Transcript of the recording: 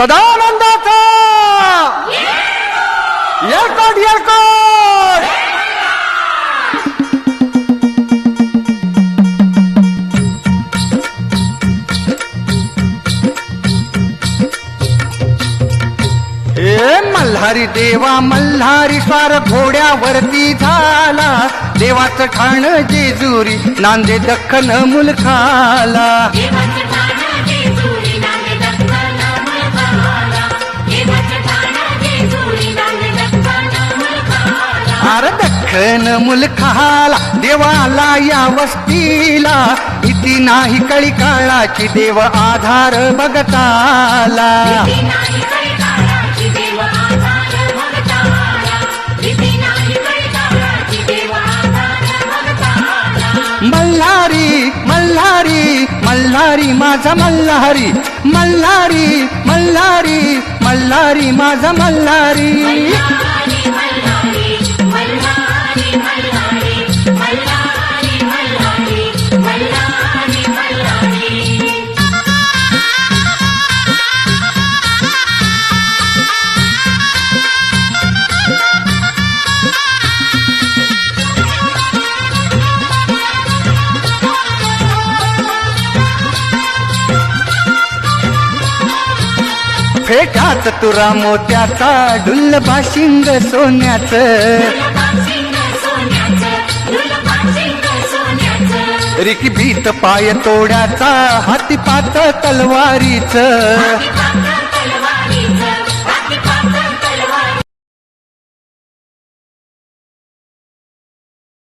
सदानंदाचा! येळकोट येळकोट हे मल्हारी देवा मल्हारी स्वार घोड्यावरती झाला. देवाचं ठाण जेजुरी नांदे दख्खन मुलखाला. दख्खन मुलखाला देवाला या वस्तीला. इति नाही कळी काळाची देव आधार भगताला. मल्हारी मल्हारी मल्हारी माझा मल्हारी. मल्हारी मल्हारी मल्हारी माझा मल्हारी, फेटात तुरा मोत्याचा डुल्ल बाशिंग सोन्याचं. रिकी भीत पाय तोड्याचा हाती पात तलवारीच.